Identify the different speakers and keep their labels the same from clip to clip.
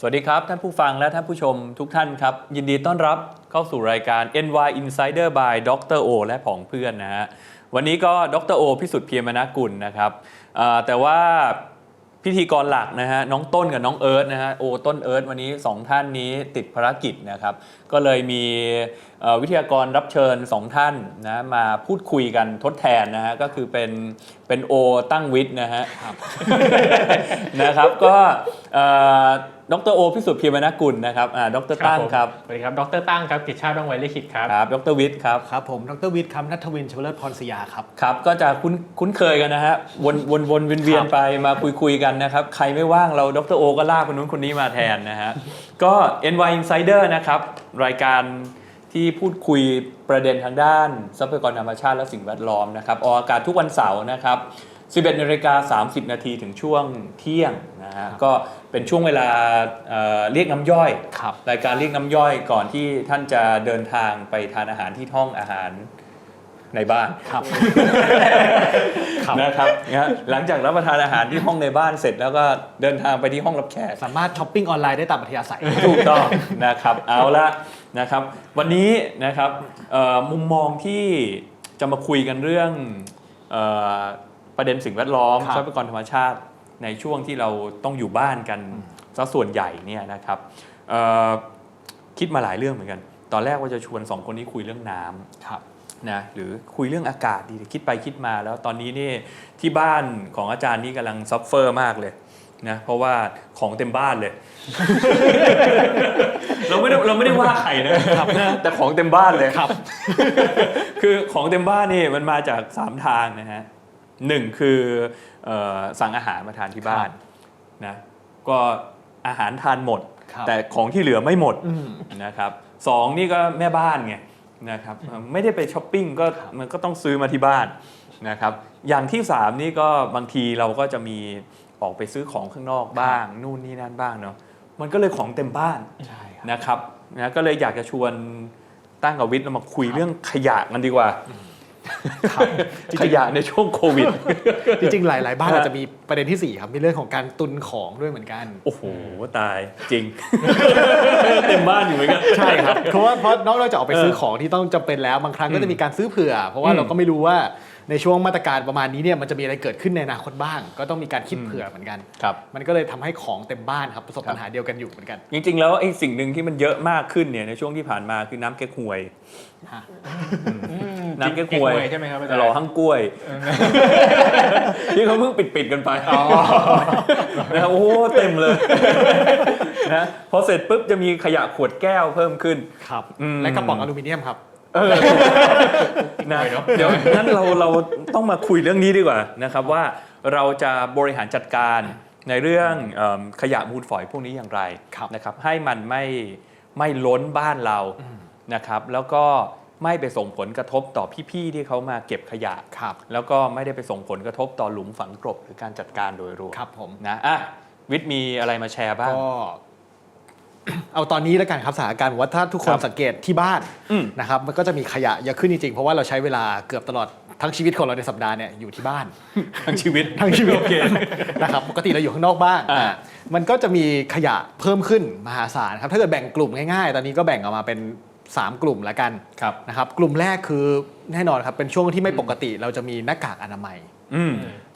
Speaker 1: สวัสดีครับ ท่านผู้ฟังและท่านผู้ชมทุกท่านครับ ยินดีต้อนรับเข้าสู่รายการ NY Insider by ดรโอและผองเพื่อนนะฮะวันนี้ก็ดรโอพิสุทธิ์เพียรมนากุลนะครับแต่ว่าพิธีกรหลักนะฮะน้องต้นกับน้องเอิร์ธนะฮะโอต้นเอิร์ธวันนี้สองท่านนี้ติดภารกิจนะครับ ก็เลยมี วิทยากรรับเชิญสองท่านนะมาพูดคุยกันทดแทนนะฮะก็คือเป็นเป็นโอตั้งวิทย์นะฮะนะครับก็เอ่อดรโอพิสุทธิ์เพียรมนกุลนะครับอ่าดรตั้งครับ
Speaker 2: สวัสดีครับดรตั้งครับกิจชาติว่องไวลิขิตครับ
Speaker 1: ครับดรวิทย์ครับ
Speaker 3: ครับผมดรวิทย์ครับนัทวินชวเลิศพรศยาครับ
Speaker 1: ครับก็จะคุ้นคุ้นเคยกันนะฮะวนวนวนเวียนเวียนไปมาคุยคุยกันนะครับใครไม่ว่างเราดรโอก็ลากคนนู้นคนนี้มาแทนนะฮะก็ NY Insider นะครับรายการ ที่พูดคุยประเด็นทางด้านทรัพยากรธรรมชาติและสิ่งแวดล้อมนะครับออกอากาศทุกวันเสาร์นะครับ 11นาฬิกา30 นาทีถึงช่วงเที่ยงนะฮะก็เป็นช่วงเวลาเอ่อเรียกน้ำย่อย
Speaker 3: ครับ
Speaker 1: รายการเรียกน้ำย่อยก่อนที่ท่านจะเดินทางไปทานอาหารที่ห้องอาหารในบ้าน
Speaker 3: ครับ ครับ
Speaker 1: นะครับนะฮะหลังจากรับประทานอาหารที่ห้องในบ้านเสร็จแล้วก็เดินทางไปที่ห้องรับแขก
Speaker 3: สามารถช้อปปิ้งออนไลน์ได้ตามอัธยาศัย
Speaker 1: ถูกต้องนะครับ เอาละ นะครับ วันนี้นะครับเอ่อมุมมองที่จะมาคุยกันเรื่องเอ่อประเด็นสิ่งแวดล้อม
Speaker 3: ครับ
Speaker 1: ทรัพยากรธรรมชาติในช่วงที่เราต้องอยู่บ้านกันซะส่วนใหญ่เนี่ยนะครับเอ่อคิดมาหลายเรื่องเหมือนกัน ตอนแรกว่าจะชวนสองคนนี้คุยเรื่องน้ำ
Speaker 3: ครับ
Speaker 1: นะหรือคุยเรื่องอากาศดีคิดไปคิดมาแล้วตอนนี้นี่ที่บ้านของอาจารย์นี่กำลังซัฟเฟอร์มากเลย นะเพราะว่าของเต็มบ้านเลย เราไม่ได้เราไม่ได้ว่าใครนะครับแต่ของเต็มบ้านเลย
Speaker 3: ครับ
Speaker 1: คือของเต็มบ้านนี่มันมาจาก 3 ทางนะฮะหนึ่งคือเออสั่งอาหารมาทานที่บ้านนะก็อาหารทานหมด
Speaker 3: ครับ
Speaker 1: แต่ของที่เหลือไม่หมด
Speaker 3: อืม
Speaker 1: นะครับสองนี่ก็แม่บ้านไงนะครับไม่ได้ไปช้อปปิ้งก็มันก็ต้องซื้อมาที่บ้านนะครับอย่างที่สามนี่ก็บางทีเราก็จะมี ออกไปซื้อของข้างนอกบ้าง นู่นนี่นั่นบ้างเนาะมันก็เลยของเต็มบ้าน
Speaker 3: ใช่ครับ
Speaker 1: นะครับนะก็เลยอยากจะชวนตั้งกับวิทย์เรามาคุยเรื่องขยะกันดีกว่า
Speaker 3: ครับ
Speaker 1: ขยะในช่วงโควิด
Speaker 3: จริงๆ หลาย ๆ บ้านอาจจะมีประเด็นที่ 4 ครับ มีเรื่องของการตุนของด้วยเหมือนกัน
Speaker 1: โอ้โห ตายจริง เต็มบ้านอยู่เหมือนกัน
Speaker 3: ใช่ครับ เพราะว่าเพราะนอกจากออกไป
Speaker 1: เออ
Speaker 3: ซื้อของที่ต้องจำเป็นแล้ว บางครั้งก็จะมีการซื้อเผื่อ เพราะว่า
Speaker 1: อืม
Speaker 3: เราก็ไม่รู้ว่า ในช่วงมาตรการประมาณนี้เนี่ยมันจะมีอะไรเกิดขึ้นในอนาคตบ้าง ก็ต้องมีการคิดเผื่อเหมือนกัน
Speaker 1: ครับ
Speaker 3: มันก็เลยทำให้ของเต็มบ้านครับประสบ
Speaker 1: ครับ
Speaker 3: ปัญหาเดียวกันอยู่เหมือนกัน
Speaker 1: จริงๆ แล้วไอ้สิ่งหนึ่งที่มันเยอะมากขึ้นเนี่ยในช่วงที่ผ่านมาคือน้ำแก้ควย
Speaker 3: ฮะ
Speaker 1: น้ำแก้ควย
Speaker 2: ใช่ไหมครับอาจารย์
Speaker 1: หล่อห้างกล้วยที่เขาเพิ่งปิดๆกันไปนะครับโอ้โหเต็มเลยนะพอเสร็จปุ๊บจะมีขยะขวดแก้วเพิ่มขึ้น
Speaker 3: ครับ
Speaker 1: อืม
Speaker 3: และกระป๋องอลูมิเนียมครับ
Speaker 1: นะเดี๋ยวงั้นเราเราต้องมาคุยเรื่องนี้ดีกว่านะครับว่าเราจะบริหารจัดการในเรื่องเอิ่มขยะมูลฝอยพวกนี้อย่างไร
Speaker 3: ครับ
Speaker 1: นะครับให้มันไม่ไม่ล้นบ้านเรานะครับแล้วก็ไม่ไปส่งผลกระทบต่อพี่ๆที่เขามาเก็บขยะ
Speaker 3: ครับ
Speaker 1: แล้วก็ไม่ได้ไปส่งผลกระทบต่อหลุมฝังกลบหรือการจัดการโดยรวม
Speaker 3: ครับผม
Speaker 1: นะอะวิทย์มีอะไรมาแชร์บ้าง
Speaker 3: ก็ เอาตอนนี้แล้วกันครับสถานการณ์ผมว่าถ้าทุกคน
Speaker 1: ครับ
Speaker 3: สังเกตที่บ้าน
Speaker 1: อืม
Speaker 3: นะครับมันก็จะมีขยะเยอะขึ้นจริงๆ เพราะว่าเราใช้เวลาเกือบตลอดทั้งชีวิตของเราในสัปดาห์เนี่ยอยู่ที่บ้าน
Speaker 1: ทั้งชีวิต
Speaker 3: ทั้งชีวิตนะครับปกติเราอยู่ข้างนอกบ้าง
Speaker 1: อ่า
Speaker 3: อ่ามันก็จะมีขยะเพิ่มขึ้นมหาศาลครับถ้าเกิดแบ่งกลุ่มง่ายๆ ตอนนี้ก็แบ่งออกมาเป็น 3 กลุ่มละกัน
Speaker 1: ครับ
Speaker 3: นะครับกลุ่มแรกคือแน่นอนครับเป็นช่วงที่ไม่ปกติเราจะมีหน้ากากอนามัย
Speaker 1: อืม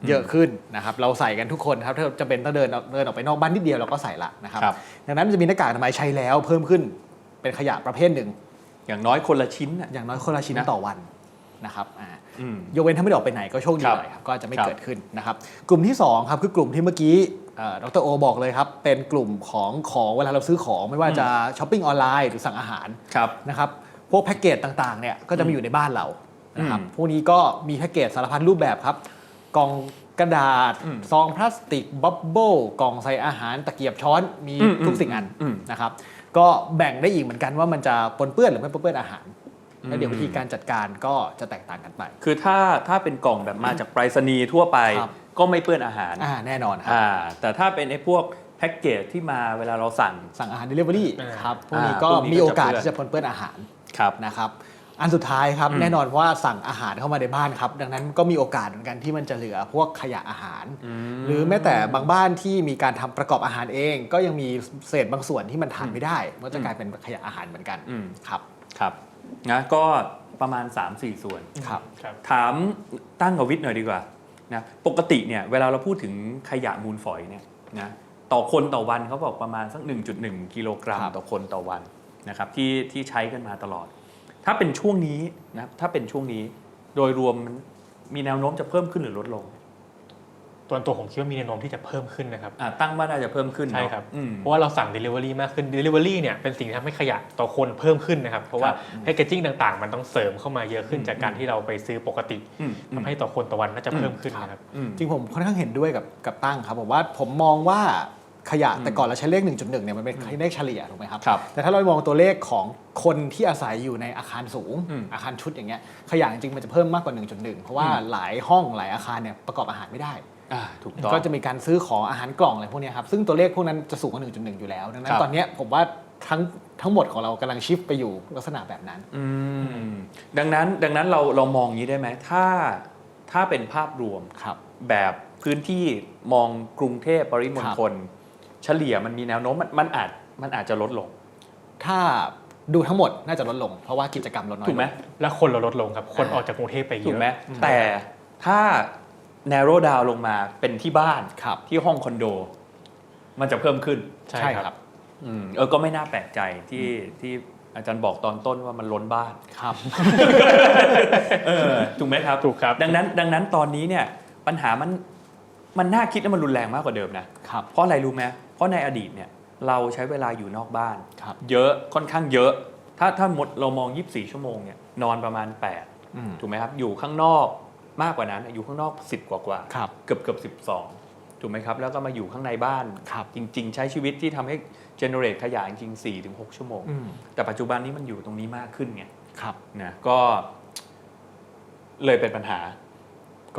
Speaker 3: เยอะขึ้นนะครับเราใส่กันทุกคนครับถ้าจะเป็นต้องเดินเดินออกไปนอกบ้านนิดเดียวเราก็ใส่ละนะครับ
Speaker 1: ครับ
Speaker 3: ดังนั้นมันจะมีหน้ากากอนามัยใช้แล้วเพิ่มขึ้นเป็นขยะประเภทหนึ่ง
Speaker 1: อย่างน้อยคนละชิ้นน่ะ
Speaker 3: อย่างน้อยคนละชิ้น
Speaker 1: นะ
Speaker 3: ต่อวันนะครับอ่า
Speaker 1: อืม
Speaker 3: ยกเว้นถ้าไม่ได้ออกไปไหนก็โชคดี
Speaker 1: ครับ
Speaker 3: หน่อยครับก็จะไม่
Speaker 1: ครับ
Speaker 3: เกิดขึ้นนะครับกลุ่มที่2ครับคือกลุ่มที่เมื่อกี้เอ่อดรโอบอกเลยครับเป็นกลุ่มของของเวลาเราซื้อของไม่ว่าจะช้อปปิ้งออนไลน์หรือสั่งอาหาร
Speaker 1: ครับ
Speaker 3: นะครับพวกแพ็กเกจต่างๆเนี่ยก็จะมาอยู่ในบ้านเรานะครับ
Speaker 1: อืม
Speaker 3: พวกนี้ก็มีแพ็กเกจสารพัดรูปแบบครับ กล่องกระดาษ
Speaker 1: อืม
Speaker 3: ซองพลาสติกบับเบิลกล่องใส่อาหารตะเกียบช้อนมี
Speaker 1: อืม
Speaker 3: ทุกสิ่งอัน
Speaker 1: อืม
Speaker 3: นะครับ ก็แบ่งได้อีกเหมือนกันว่ามันจะปนเปื้อนหรือไม่ปนเปื้อนอาหารแล้วเดี๋ยววิธีการจัดการก็จะแตกต่างกันไป
Speaker 1: คือถ้าถ้าเป็นกล่องแบบมาจากไปรษณีย์ทั่วไป
Speaker 3: ครับ
Speaker 1: ก็ไม่เปื้อนอาหาร
Speaker 3: อ่าแน่นอนครับ
Speaker 1: อ่าแต่ถ้าเป็นไอ้พวกแพ็กเกจที่มาเวลาเราสั่ง
Speaker 3: สั่งอาหาร Delivery
Speaker 2: อ่า
Speaker 3: ครับพวกนี้
Speaker 1: อ่า
Speaker 3: ก็
Speaker 1: พวกนี้
Speaker 3: มีโอกาส
Speaker 1: ก็จะเปื้อน
Speaker 3: ที่จะปนเปื้อนอาหาร
Speaker 1: ครับ
Speaker 3: นะครับ อันสุดท้ายครับ
Speaker 1: อืม
Speaker 3: แน่นอนว่าสั่งอาหารเข้ามาในบ้านครับ ดังนั้นก็มีโอกาสเหมือนกันที่มันจะเหลือพวกขยะอาหาร หรือแม้แต่บางบ้านที่มีการทำประกอบอาหารเอง ก็ยังมีเศษบางส่วนที่มันทานไม่ได้มันก็จะกลายเป็นขยะอาหารเหมือนกัน
Speaker 1: อืม
Speaker 3: ครับ
Speaker 1: ครับนะก็ประมาณ 3-4 ส่วน
Speaker 3: ครับ
Speaker 2: ครับ
Speaker 1: ถามตั้งกับวิทย์หน่อยดีกว่านะปกติเนี่ยเวลาเราพูดถึงขยะมูลฝอยเนี่ยนะต่อคนต่อวันเขาบอกประมาณสัก 1.1 กิโลกรัม
Speaker 3: ครับ
Speaker 1: ต่อคนต่อวันนะครับที่ที่ใช้กันมาตลอด ถ้าเป็นช่วงนี้นะถ้าเป็นช่วงนี้โดยรวมมันมีแนวโน้มจะเพิ่มขึ้นหรือลดลง
Speaker 2: ตัวตัวผมคิดว่ามีแนวโน้มที่จะเพิ่มขึ้นนะครับ
Speaker 1: อะตั้งว่าน่าจะเพิ่มขึ้นเนอะ
Speaker 2: ใช่ครับ
Speaker 1: อืม
Speaker 2: เพราะว่าเราสั่ง Delivery มากขึ้น Delivery เนี่ยเป็นสิ่งที่ทำให้ขยะต่อคนเพิ่มขึ้นนะครับ เพราะว่า
Speaker 1: ครับ
Speaker 2: แพคเกจิ้งต่างๆ มันต้องเสริมเข้ามาเยอะขึ้นจากการที่เราไปซื้อปกติ
Speaker 1: อืม
Speaker 2: ทำให้ต่อคนต่อวันน่าจะเพิ่มขึ้นนะครับ
Speaker 1: อืม
Speaker 3: จริงผมค่อนข้างเห็นด้วยกับกับตั้งครับผมว่าผมมองว่า ขยะ
Speaker 1: อืม
Speaker 3: แต่ก่อนเราใช้เลข 1.1เนี่ยมันเป็นเลขเฉลี่ยถูกไหมครับ
Speaker 1: ครับ
Speaker 3: แต่ถ้าเรามองตัวเลขของคนที่อาศัยอยู่ในอาคารสูง
Speaker 1: อืม
Speaker 3: อาคารชุดอย่างเงี้ยขยะจริงๆมันจะเพิ่มมากกว่า 1.1 เพราะว่า
Speaker 1: อืม
Speaker 3: หลายห้องหลายอาคารเนี่ยประกอบอาหารไม่ได้
Speaker 1: อ่าถูกต้อง
Speaker 3: ก็จะมีการซื้อของอาหารกล่องอะไรพวกเนี้ยครับซึ่งตัวเลขพวกนั้นจะสูงกว่า 1.1 อยู่แล้วดังนั้
Speaker 1: ครั
Speaker 3: น
Speaker 1: บ
Speaker 3: ตอนเนี้ยผมว่าทั้งทั้งหมดของเรากำลังชิฟไปอยู่ลักษณะแบบนั้น
Speaker 1: อืมดังนั้นดังนั้นเราเรามองอย่างนี้ได้ไหมถ้าถ้าเป็นภาพรวม
Speaker 3: ครับ
Speaker 1: แบบพื้นที่มองกรุงเทพปริมณฑล เฉลี่ยมันมีแนวโน้มมันมันอาจมันอาจจะลดลง
Speaker 3: ถ้าดูทั้งหมดน่าจะลดลง เพราะว่ากิจกรรมลดน้อย
Speaker 1: ถูกไหม
Speaker 3: ลง
Speaker 2: และคนเราลดลงครับ คน
Speaker 3: อ่า
Speaker 2: ออกจากกรุงเทพไปเยอะ
Speaker 1: ถูกไหมแต่ถ้า narrow down ลงมาเป็นที่บ้าน
Speaker 3: ครับ
Speaker 1: ที่ห้องคอนโด มันจะเพิ่มขึ้น
Speaker 2: ใช่
Speaker 3: ใช่
Speaker 2: ค
Speaker 3: ค
Speaker 2: รั
Speaker 3: รับบ
Speaker 1: อืมเออก็ไม่น่าแปลกใจที่ที่อาจารย์บอกตอนต้นว่ามันล้นบ้าน
Speaker 3: ครับ
Speaker 1: เออถูกไหมครับ
Speaker 2: ถูกครับ
Speaker 1: ดังนั้นดังนั้นตอนนี้เนี่ยปัญหามัน มันน่าคิดและมันรุนแรงมากกว่าเดิมนะ
Speaker 3: ครับ
Speaker 1: เพราะอะไรรู้ไหมเพราะในอดีตเนี่ยเราใช้เวลาอยู่นอกบ้าน
Speaker 3: ครับ
Speaker 1: เยอะค่อนข้างเยอะ ถ้าถ้าหมดเรามอง 24 ชั่วโมงเนี่ยนอนประมาณ
Speaker 3: อืม
Speaker 1: 8 ถูกไหมครับ อยู่ข้างนอกมากกว่านั้นอยู่ข้างนอก 10 กว่ากว่า
Speaker 3: ครับ
Speaker 1: เกือบเกือบ12 ถูกไหมครับ แล้วก็มาอยู่ข้างในบ้าน
Speaker 3: ครับ
Speaker 1: จริง ๆ ใช้ชีวิตที่ทำให้ generate ขยะจริงๆ4-6 ชั่วโมง
Speaker 3: อืม
Speaker 1: แต่ปัจจุบันนี้มันอยู่ตรงนี้มากขึ้นไง
Speaker 3: ครับ
Speaker 1: นะก็เลยเป็นปัญหา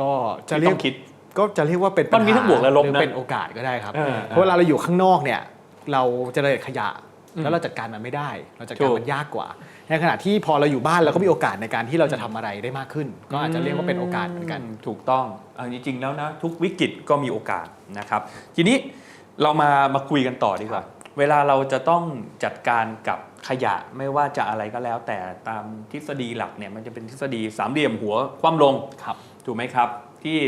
Speaker 3: ก็จะ
Speaker 1: ที่
Speaker 3: เรีย
Speaker 1: ต้
Speaker 3: ก
Speaker 1: องคิด
Speaker 3: ก็จะเรียกว่าเป็นปัญ
Speaker 1: มันมี
Speaker 3: หา
Speaker 1: ทั้งบวกและลบ
Speaker 3: หรือ
Speaker 1: นะ
Speaker 3: เป็นโอกาสก็ได้ครับ
Speaker 1: เออ
Speaker 3: เพราะเวลาเราอยู่ข้างนอกเนี่ย เราจะเรียขยะ
Speaker 1: อืม
Speaker 3: แล้วเราจัดการมันไม่ได้ เราจัด
Speaker 1: ถู
Speaker 3: การ
Speaker 1: ก
Speaker 3: มันยากกว่า ในขณะที่พอเราอยู่บ้านเราก็มีโอกาสในการที่เราจะทำอะไรได้มากขึ้น ก็อาจจะเรียกว่าเป็นโอกาสเหมือนกัน
Speaker 1: ถูกต้องเอาจริงๆแล้วนะ ทุกวิกฤตก็มีโอกาสนะครับ ทีนี้เรามามาคุยกันต่อดีกว่า เวลาเราจะต้องจัดการกับขยะไม่ว่าจะอะไรก็แล้ว แต่ตามทฤษฎีหลักเนี่ยมันจะเป็นทฤษฎีสามเหลี่ยมหัวคว่ำลง
Speaker 3: ครับ
Speaker 1: ถูกไหมครับ ที่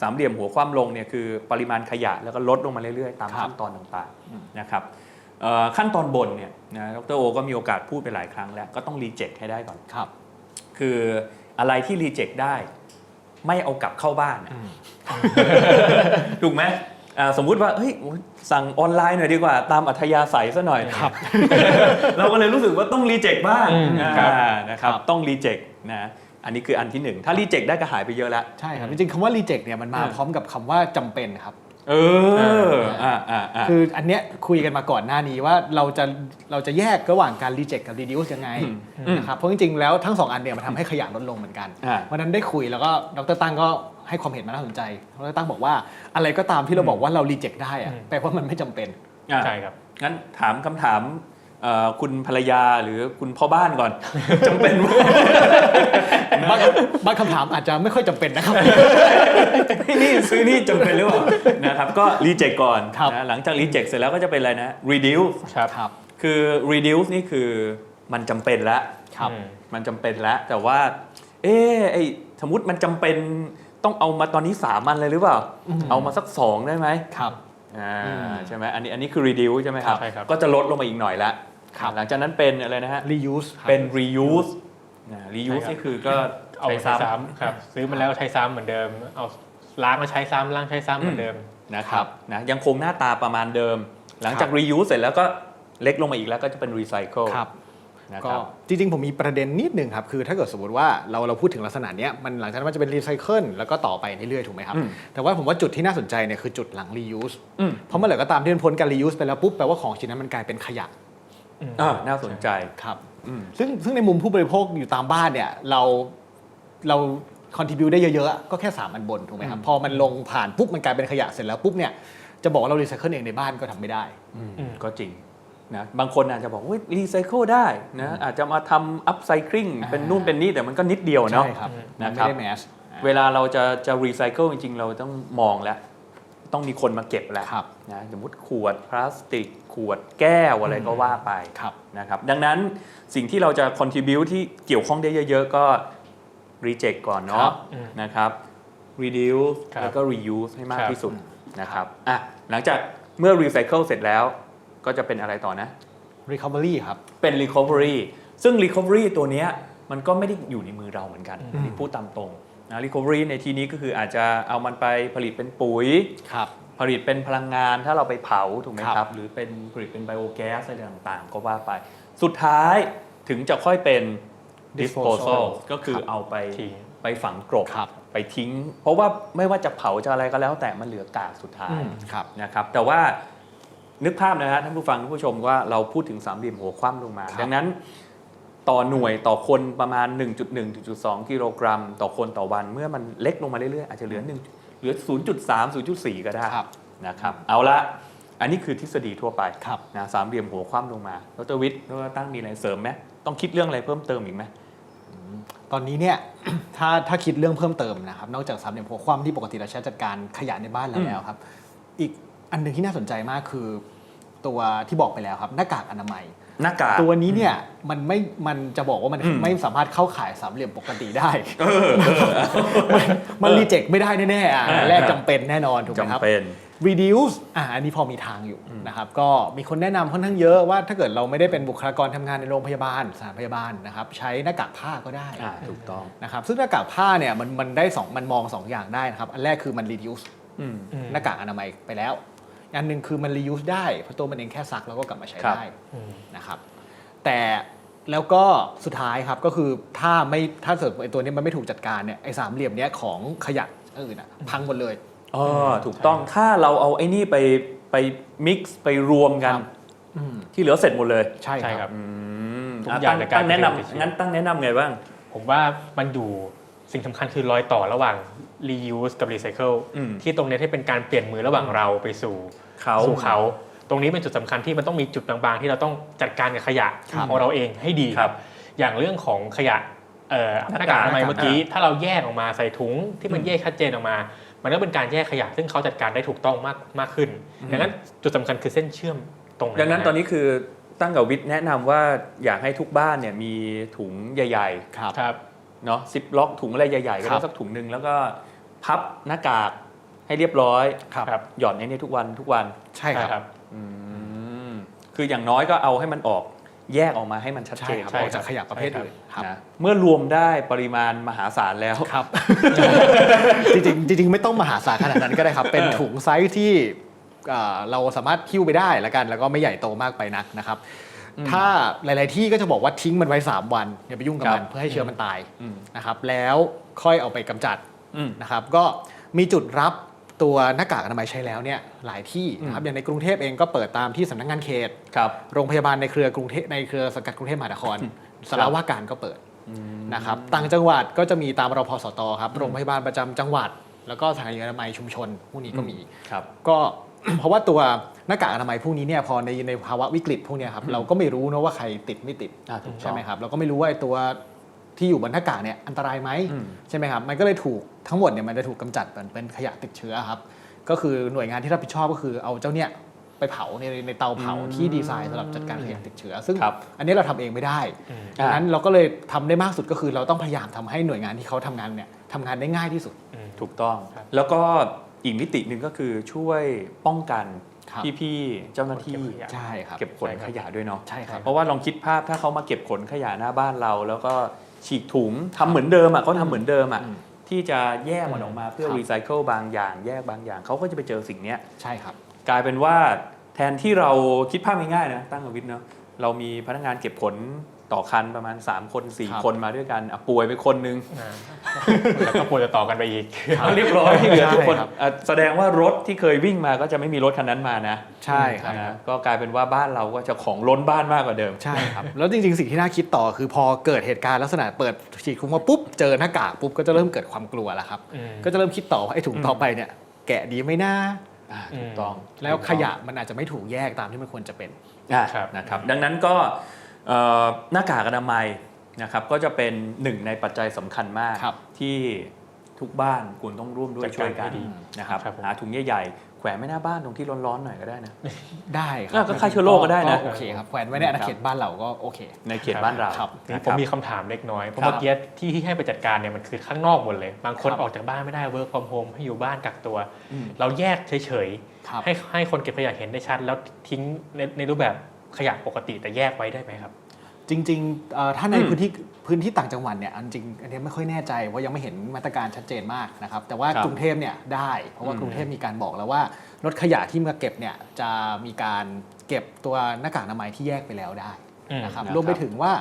Speaker 1: สามเหลี่ยมหัวคว่ำลงเนี่ยคือปริมาณขยะแล้วก็ลดลงมาเรื่อยๆ ตาม
Speaker 3: ครับ
Speaker 1: ขั้นตอนต่างๆนะครับเอ่อขั้นตอนบนเนี่ยนะดรโอก็มีโอกาสพูดไปหลายครั้งแล้ว ก็ต้องรีเจ็คให้ได้ก่อน
Speaker 3: ครับ
Speaker 1: คืออะไรที่รีเจ็คได้ ไม่เอากลับเข้าบ้านอะ
Speaker 3: อืม
Speaker 1: ถูกไหมอ่าสมมุติว่าเฮ้ยสั่งออนไลน์หน่อยดีกว่า ตามอัธยาศัยซะหน่อย
Speaker 3: ครับ
Speaker 1: เราก็เลยรู้สึกว่าต้องรีเจ็คบ้าง
Speaker 2: อืม
Speaker 1: อ่า
Speaker 2: ครับ
Speaker 1: นะครับ
Speaker 3: ครับ
Speaker 1: ต้องรีเจ็คนะ อันนี้คืออันที่หนึ่งถ้ารีเจ็คได้ก็หายไปเยอะแล้ว
Speaker 3: ใช่ครับ จริงๆคำว่า reject เนี่ยมันมา
Speaker 1: เออ
Speaker 3: พร้อมกับคำว่าจำเป็นครับ
Speaker 1: เอออ่าอ่าอ่า
Speaker 3: คืออันเนี้ยคุยกันมาก่อนหน้านี้ว่าเราจะเราจะแยกระหว่างการ reject กับ reduce ยังไง
Speaker 1: อืมอืม
Speaker 3: นะครับเพราะจริงๆแล้วทั้งสองอันเนี่ยมันทำให้ขยะลดลงเหมือนกัน
Speaker 1: อ่า
Speaker 3: วันนั้นได้คุยแล้วก็ดรตั้งก็ให้ความเห็นมาน่าสนใจดรตั้งบอกว่าอะไรก็ตามที่เราบอกว่าเรา reject ได้อะ
Speaker 2: อืม
Speaker 3: แปลว่ามันไม่จำเป็น
Speaker 1: อะ
Speaker 2: ใช่ครับ
Speaker 1: งั้นถามคำถามเอ่อ คุณภรรยาหรือคุณพ่อบ้านก่อนจำเป็นว่า
Speaker 3: บางบางคำถามอาจจะไม่ค่อยจำเป็นนะครับ
Speaker 1: นี่ซื้อนี่จำเป็นหรือเปล่านะครับก็รีเจ็คก่อน
Speaker 3: ครับ
Speaker 1: นะหลังจากรีเจ็คเสร็จแล้วก็จะเป็นอะไรนะ reduce
Speaker 2: ครับ
Speaker 3: ครับ
Speaker 1: คือ reduce นี่คือมันจำเป็นแล้ว
Speaker 3: ครับ
Speaker 2: อืม
Speaker 1: มันจำเป็นแล้วแต่ว่า เออไอสมมติมันจำเป็นต้องเอามาตอนนี้สามอันเลยหรือเปล่า
Speaker 3: อืม
Speaker 1: เอามาสักสองได้ไหม
Speaker 3: ครับ
Speaker 1: อ่า
Speaker 3: อืม
Speaker 1: ใช่ไหมอันนี้อันนี้คือ reduce ใช่ไหมครับ
Speaker 2: ใช่ครับ
Speaker 1: ก็จะลดลงมาอีกหน่อยละ
Speaker 3: ครับ
Speaker 1: หลังจากนั้นเป็นอะไรนะฮะ
Speaker 3: reuse ครับ
Speaker 1: เป็น reuse นะ reuse
Speaker 2: ใช่ครับ
Speaker 1: นี่คือก็
Speaker 2: เอา
Speaker 1: ใช้
Speaker 2: ใช้
Speaker 1: ซ้ำ
Speaker 2: ซ้ำครับ ซื้อมาแล้วใช้ซ้ำเหมือนเดิม เอาล้างมาใช้ซ้ำล้างใช้ซ้ำเหมือนเดิม
Speaker 1: นะครับนะยังคงหน้าตาประมาณเดิม หลังจาก reuse เสร็จแล้วก็เล็กลงมาอีกแล้วก็จะเป็น recycle
Speaker 3: ครับ
Speaker 1: นะค
Speaker 3: ก็
Speaker 1: รับ
Speaker 3: จริงๆ ผมมีประเด็นนิดหนึ่งครับ คือถ้าเกิดสมมติว่าเราเราพูดถึงลักษณะเนี้ยมันหลังจากนั้นมันจะเป็นรีไซเคิลแล้วก็ต่อไปเรื่อยๆ ถูกไหมครับ
Speaker 1: อืม
Speaker 3: แต่ว่าผมว่าจุดที่น่าสนใจเนี่ยคือจุดหลัง reuse
Speaker 1: อืม
Speaker 3: เพราะเมื่อไหร่ก็ตามที่มันพ้นการ reuse ไปแล้วปุ๊บแปลว่าของชิ้นนั้นมันกลายเป็นขยะ
Speaker 1: อ่าน่าสนใจ
Speaker 3: ครับ
Speaker 1: อืม
Speaker 3: ซึ่งซึ่งในมุมผู้บริโภคอยู่ตามบ้านเนี่ยเราเราคอนทิบิวได้เยอะๆ ก็แค่3อันบนถูกไหมครับ
Speaker 1: อืม
Speaker 3: พอมันลงผ่านปุ๊บมันกลายเป็นขยะเสร็จแล้วปุ๊บเนี่ยจะบอกว่าเรารีไซเคิลเองในบ้านก็ทำไม่ได้
Speaker 1: อืมก็จริง นะบางคนอาจจะบอกว่ารีไซเคิลได้นะอาจจะมาทำอัพไซคลิง
Speaker 3: อ่า
Speaker 1: เป็นนู่นเป็นนี่แต่มันก็นิดเดียวเนาะ
Speaker 3: ใช่ครับ
Speaker 1: นะ
Speaker 3: มัน
Speaker 1: ครั
Speaker 3: ไม่
Speaker 1: บ
Speaker 3: ได้แมส
Speaker 1: เวลาเราจะจะรีไซเคิลจริงๆ เราต้องมองแล้ว ต้องมีคนมาเก็บแล้ว
Speaker 3: ครับ
Speaker 1: นะสมมติขวดพลาสติก ขวดแก้วอะไรก็ว่าไป
Speaker 3: ครับ
Speaker 1: นะครับ ดังนั้นสิ่งที่เราจะ contribu ที่เกี่ยวข้องได้เยอะ ๆ ก็ reject ก่อน
Speaker 3: ครั
Speaker 1: เนาะ
Speaker 3: บ
Speaker 2: อืม
Speaker 1: นะครับ reduce
Speaker 2: ครับ
Speaker 1: แล้วก็ reuse ให้มาก
Speaker 2: ครับ
Speaker 1: ที่สุดนะครับอะหลังจากเมื่อ recycle เสร็จแล้ว ก็จะเป็นอะไรต่อนะ
Speaker 3: recovery ครับ
Speaker 1: เป็น recovery ซึ่ง recovery ตัวเนี้ยมันก็ไม่ได้อยู่ในมือเราเหมือนกัน
Speaker 3: อืม
Speaker 1: อันนี้พูดตามตรงนะ recovery ในที่นี้ก็คืออาจจะเอามันไปผลิตเป็นปุ๋ย
Speaker 3: ครับ
Speaker 1: ผลิตเป็นพลังงานถ้าเราไปเผาถูกไหม
Speaker 3: ครับ
Speaker 1: ครับหรือเป็นผลิตเป็นไบโอแก๊สอะไรต่างๆ ก็ว่าไป สุดท้ายถึงจะค่อยเป็น disposal ก็คือเอาไป
Speaker 2: ทิ้ง
Speaker 1: ไปฝังกลบ
Speaker 3: ครับ
Speaker 1: ไปทิ้ง เพราะว่าไม่ว่าจะเผาจะอะไรก็แล้วแต่มันเหลือกากสุดท้าย
Speaker 3: ครับ
Speaker 1: นะครับแต่ว่า นึกภาพนะฮะท่านผู้ฟังท่านผู้ชมว่าเราพูดถึงสามเหลี่ยมหัวคว่ำลงมา
Speaker 3: ครับ
Speaker 1: ดังนั้นต่อหน่วยต่อคนประมาณ1.1 1.2 กิโลกรัม ต่อคนต่อวันเมื่อมันเล็กลงมาเรื่อยๆ อาจจะเหลือ1เหลือ 0.3 0.4 ก็ได้
Speaker 3: ครับ
Speaker 1: นะครับเอาละอันนี้คือทฤษฎีทั่วไป
Speaker 3: ครับ
Speaker 1: นะสามเหลี่ยมหัวคว่ำลงมาดรวิทย์ดรตั้งมีอะไรเสริมไหมต้องคิดเรื่องอะไรเพิ่มเติมอีกไหม
Speaker 3: ตอนนี้เนี่ย ถ้าถ้าคิดเรื่องเพิ่มเติมนะครับ นอกจากสามเหลี่ยมหัวคว่ำที่ปกติเราใช้จัดการขยะในบ้านเราแล้วครับ อีก อันหนึ่งที่น่าสนใจมากคือตัวที่บอกไปแล้วครับหน้ากากอนามัย
Speaker 1: หน้ากาก
Speaker 3: ตัวนี้เนี่ยมันไม่มันจะบอกว่ามัน
Speaker 1: อืม
Speaker 3: ไม่สามารถเข้าข่ายสามเหลี่ยมปกติได้มันมันรีเจ็คไม่ได้แน่ๆอะ
Speaker 1: เออ
Speaker 3: แรกจำเป็นแน่นอนถูกไหมครับ
Speaker 1: จำเป็น
Speaker 3: reduce อ่าอันนี้พอมีทางอยู่นะครับก็มีคนแนะนำค่อนข้างเยอะว่าถ้าเกิดเราไม่ได้เป็นบุคลากรทำงานในโรงพยาบาลสถานพยาบาลนะครับใช้หน้ากากผ้าก็ได้
Speaker 1: อ่าถูกต้อง
Speaker 3: นะครับซึ่งหน้ากากผ้าเนี่ยมันมันได้สองมันมองสองอย่างได้นะครับ อันแรกคือมัน reduce
Speaker 1: อืม
Speaker 2: อืม
Speaker 3: หน้ากากอนามัยไปแล้ว อันหนึ่งคือมัน reuse ได้เพราะตัวมันเองแค่ซักแล้วก็กลับมาใช้
Speaker 1: ครับ
Speaker 3: ได้
Speaker 2: อืม
Speaker 3: นะครับแต่แล้วก็สุดท้ายครับก็คือถ้าไม่ถ้าเกิดไอ้ตัวนี้มันไม่ถูกจัดการเนี่ยไอ้สามเหลี่ยมเนี้ยของขยะอื่นอะพังหมดเลย
Speaker 1: อ๋อถูกต้องถ้าเราเอาไอ้นี่ไปไปมิกซ์ไปรวมกัน
Speaker 3: ครับอืม
Speaker 1: ที่เหลือเสร็จหมดเลย
Speaker 3: ใช่
Speaker 2: ใช่
Speaker 3: ค
Speaker 2: ครั
Speaker 3: รับ
Speaker 2: บ
Speaker 1: อืม
Speaker 2: ทุก
Speaker 1: อะ
Speaker 2: อย่า
Speaker 1: ตั้
Speaker 2: ง
Speaker 1: ง
Speaker 2: ในการ
Speaker 1: ตั้งแนะ
Speaker 2: ผลิต
Speaker 1: นำงั้นตั้งแนะนำไงบ้าง
Speaker 2: ผมว่ามันอยู่ สิ่งสำคัญคือรอยต่อระหว่าง reuse กับ recycle
Speaker 1: อืม
Speaker 2: ที่ตรงเนี้ยที่เป็นการเปลี่ยนมือระหว่างเราไปสู่
Speaker 1: เขา
Speaker 2: สู่เขา ตรงนี้เป็นจุดสำคัญที่มันต้องมีจุดบางๆ ที่เราต้องจัดการกับขยะ
Speaker 3: ครับ
Speaker 2: ของเราเองให้ดีครับอย่างเรื่องของขยะเอ่อหน้ากากอนามัยเมื่อกี้ ถ้าเราแยกออกมาใส่ถุงที่มันแยกชัดเจนออกมา มันก็เป็นการแยกขยะ ซึ่งเขาจัดการได้ถูกต้องมากมากขึ้นดังนั้นจุดสำคัญคือเส้นเชื่อมตรงนั้น
Speaker 1: ดังนั้นตอนนี้คือตั้งกับวิทย์แนะนำว่าอยากให้ทุกบ้านเนี่ยมีถุงใหญ่
Speaker 3: ครับ
Speaker 2: ครับ
Speaker 1: ๆ เนาะซิปล็อกถุงอะไรใหญ่ๆก็
Speaker 3: ครั
Speaker 1: ได้
Speaker 3: บ
Speaker 1: สักถุงหนึ่งแล้วก็พับหน้ากากให้เรียบร้อย
Speaker 3: ครับ
Speaker 2: ครับ
Speaker 1: หย่อนในนี้ทุกวันทุกวัน
Speaker 3: ใช่ครับ
Speaker 1: อืมคืออย่างน้อยก็เอาให้มันออกแยกออกมาให้มันชัด
Speaker 3: ใช่
Speaker 1: เจน
Speaker 3: ครับ
Speaker 2: ใช่
Speaker 3: ออก
Speaker 2: ครั
Speaker 3: จาก
Speaker 2: บ
Speaker 3: ขยะประเภท
Speaker 2: ใช่ครับ
Speaker 3: อื่นครับ
Speaker 1: นะเมื่อรวมได้ปริมาณมหาศาลแล้ว
Speaker 3: ครับ จริงๆจริงๆไม่ต้องมหาศาลขนาดนั้นก็ได้ครับ เป็นถุงไซส์ที่เอ่อเราสามารถคิ้วไปได้แล้วกัน แล้วก็ไม่ใหญ่โตมากไปนักนะครับ ถ้าหลาย ๆ ที่ก็จะบอกว่าทิ้งมันไว้ 3 วันอย่าไปยุ่งกับมัน
Speaker 1: ครับ
Speaker 3: เพื่อให้เชื้อมันตาย
Speaker 1: อืม
Speaker 3: นะครับแล้วค่อยเอาไปกำจัด
Speaker 1: อืม
Speaker 3: นะครับก็มีจุดรับตัวหน้ากากอนามัยใช้แล้วเนี่ยหลายที่นะครับอย่างในกรุงเทพเองก็เปิดตามที่สำนักงานเขต
Speaker 1: ครับ
Speaker 3: โรงพยาบาลในเครือกรุงเทพในเครือสังกัดกรุงเทพมหานครสารว่าการก็เปิดนะครับต่างจังหวัดก็จะมีตามรพสตครับโรงพยาบาลประจำจังหวัด แล้วก็สถานีอนามัยชุมชนพวกนี้ก็มี
Speaker 1: ครับ
Speaker 3: ก็ เพราะว่าตัวหน้ากากอนามัยพวกนี้เนี่ยพอในในภาวะวิกฤตพวกเนี้ยครับเราก็ไม่รู้นะว่าใครติดไม่ติด
Speaker 1: อ่าถูกต้อง
Speaker 3: ใช่ไหมครับเราก็ไม่รู้ว่าไอ้ตัวที่อยู่บนหน้ากากเนี่ยอันตรายไหม
Speaker 1: อืม
Speaker 3: ใช่ไหมครับมันก็เลยถูกทั้งหมดเนี่ยมันจะถูกกำจัดเป็นเป็นขยะติดเชื้อครับก็คือหน่วยงานที่รับผิดชอบก็คือเอาเจ้าเนี่ยไปเผาในในเตาเผาที่ดีไซน์สำหรับจัดการขยะติดเชื้อ ซึ่ง
Speaker 1: ครับ
Speaker 3: อันนี้เราทำเองไม่ได้
Speaker 2: อืม
Speaker 3: ดังนั้นเราก็เลยทำได้มากสุดก็คือเราต้องพยายามทำให้หน่วยงานที่เขาทำงานเนี่ยทำงานได้ง่ายที่สุด
Speaker 2: อืม
Speaker 1: ถูกต้อง
Speaker 2: ครับ
Speaker 1: แล้วก็ อีกมิติหนึ่งก็คือช่วยป้องกัน
Speaker 3: ครับ
Speaker 1: พี่ๆเจ้าหน้าที่
Speaker 2: เก็บขยะ
Speaker 3: ใช่ครับ
Speaker 1: เก็บขนขยะด้วยเนาะ
Speaker 3: ใช่ครับ
Speaker 1: เพราะว่าลองคิดภาพถ้าเขามาเก็บขนขยะหน้าบ้านเรา แล้วก็ฉีกถุงทำเหมือนเดิมอะเขาทำเหมือนเดิมอะ
Speaker 3: อืม
Speaker 1: ที่จะแยกมันออกมาเพื่อ
Speaker 3: ครับ
Speaker 1: รีไซเคิลบางอย่างแยกบางอย่างเขาก็จะไปเจอสิ่งเนี้ย
Speaker 3: ใช่ครับ
Speaker 1: กลายเป็นว่าแทนที่เราคิดภาพง่ายๆนะตั้งกับวิทย์เนาะเรามีพนักงานเก็บขน ต่อคันประมาณ 3 คน
Speaker 3: ครับ
Speaker 1: 4 คนมาด้วยกันอะป่วยไปคนนึง
Speaker 2: อ่าแล้วก็ควรจะต่อกันไปอีก
Speaker 1: เอาเรียบร้อยที่เหลือทุกคน
Speaker 3: ใช่ครับ
Speaker 1: อะแสดงว่ารถที่เคยวิ่งมาก็จะไม่มีรถคันนั้นมานะ
Speaker 3: ใช่ครับ
Speaker 1: นะก็กลายเป็นว่าบ้านเราก็จะของล้นบ้านมากกว่าเดิม
Speaker 3: ใช่ครับ แล้วจริงๆ สิ่งที่น่าคิดต่อคือพอเกิดเหตุการณ์ลักษณะเปิดฉีกถุงมาปุ๊บ เจอหน้ากากปุ๊บ ก็จะเริ่มเกิดความกลัวแล้วครับ
Speaker 2: อืม
Speaker 3: ก็จะเริ่มคิดต่อว่าไอ้ถุงต่อไปเนี่ย แกะดีไหมนะ
Speaker 1: อ่าถูกต้อง
Speaker 3: แล้วขยะมันอาจจะไม่ถูกแยกตามที่มันควรจะเป็น
Speaker 1: อะ
Speaker 2: ครับ
Speaker 1: นะครับ ดังนั้นก็เอ่อ หน้ากากอนามัยนะครับก็จะเป็นหนึ่งในปัจจัยสำคัญมาก
Speaker 3: ครับ
Speaker 1: ที่ทุกบ้านควรต้องร่วมด้วย
Speaker 2: จัด
Speaker 1: ช่วยกัน
Speaker 2: การให้ดี
Speaker 1: นะครับ
Speaker 2: ครับผม
Speaker 1: หาถุงใหญ่ๆแขวนไว้หน้าบ้านตรงที่ร้อนๆหน่อยก็ได้นะ
Speaker 3: ได้ค
Speaker 1: ก็
Speaker 3: รับ
Speaker 1: ก็ฆ่าเชื้อโรคก็ได้นะ
Speaker 3: โอเคครับแขวนไว้ในอาณาเขตบ้านเราก็โอเค
Speaker 1: ในเขตบ้านเรา
Speaker 3: ครับ
Speaker 2: ทีนี้
Speaker 1: นะ
Speaker 2: ผม
Speaker 1: รับ
Speaker 2: มีคำถามเล็กน้อยเพราะ
Speaker 1: ครับ
Speaker 2: เมื่อกี้ที่ที่ให้ไปจัดการเนี่ยมันคือข้างนอกหมดเลย บางคน
Speaker 3: ครับ
Speaker 2: ออกจากบ้านไม่ได้ work from home ให้อยู่บ้านกักตัว
Speaker 1: อืม
Speaker 2: เราแยกเฉย
Speaker 3: ครับ
Speaker 2: ๆให้ให้คนเก็บขยะเห็นได้ชัด แล้วทิ้งในในรูปแบบ ขยะปกติแต่แยกไว้ได้ไหมครับ
Speaker 3: จริงๆเอ่อถ้าใน
Speaker 1: อืม
Speaker 3: พื้นที่พื้นที่ต่างจังหวัดเนี่ยอันจริงอันนี้ไม่ค่อยแน่ใจเพราะยังไม่เห็นมาตรการชัดเจนมากนะครับ แต่ว่า
Speaker 1: ครับ
Speaker 3: กรุงเทพเนี่ยได้ เพราะว่า
Speaker 1: อืม
Speaker 3: กรุงเทพมีการบอกแล้วว่ารถขยะที่มาเก็บเนี่ยจะมีการเก็บตัวหน้ากากอนามัยที่แยกไปแล้วได้
Speaker 2: อืม
Speaker 3: นะครับ
Speaker 1: นะครับ
Speaker 3: รวมไปถึงว่า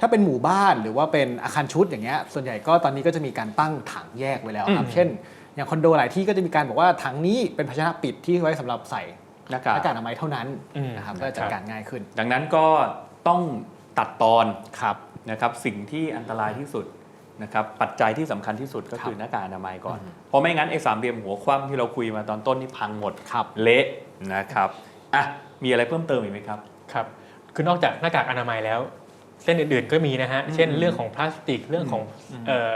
Speaker 3: ถ้าเป็นหมู่บ้านหรือว่าเป็นอาคารชุดอย่างเงี้ยส่วนใหญ่ก็ตอนนี้ก็จะมีการตั้งถังแยกไว้แล้วครับ
Speaker 2: อืม
Speaker 3: เช่น อย่างคอนโดหลายที่ก็จะมีการบอกว่าถังนี้เป็นภาชนะปิดที่ไว้สำหรับใส่
Speaker 1: หน้า
Speaker 3: ห
Speaker 1: กาก
Speaker 3: น้ากากอนามัยเท่านั้น
Speaker 2: อืม
Speaker 3: นะครับก็จะจัดการง่ายขึ้น
Speaker 1: ดังนั้นก็ต้องตัดตอน
Speaker 3: ครับ
Speaker 1: นะครับสิ่งที่อันตรายที่สุดนะครับปัจจัยที่สำคัญที่สุดก็คือ
Speaker 3: ครับ
Speaker 1: หน้ากากอนามัยก่อน เพราะไม่งั้นไอ้สามเหลี่ยมหัวคว่ำที่เราคุยมาตอนต้นนี่พังหมด
Speaker 3: ครับ
Speaker 1: เละนะครับอะมีอะไรเพิ่มเติมอีกไหมครับ
Speaker 2: ครับคือนอกจากหน้ากากอนามัยแล้ว เส้นอื่นๆก็มีนะฮะ
Speaker 1: อืม
Speaker 2: เช่นเรื่องของพลาสติกเรื่องของ
Speaker 1: อืม
Speaker 2: เอ่อ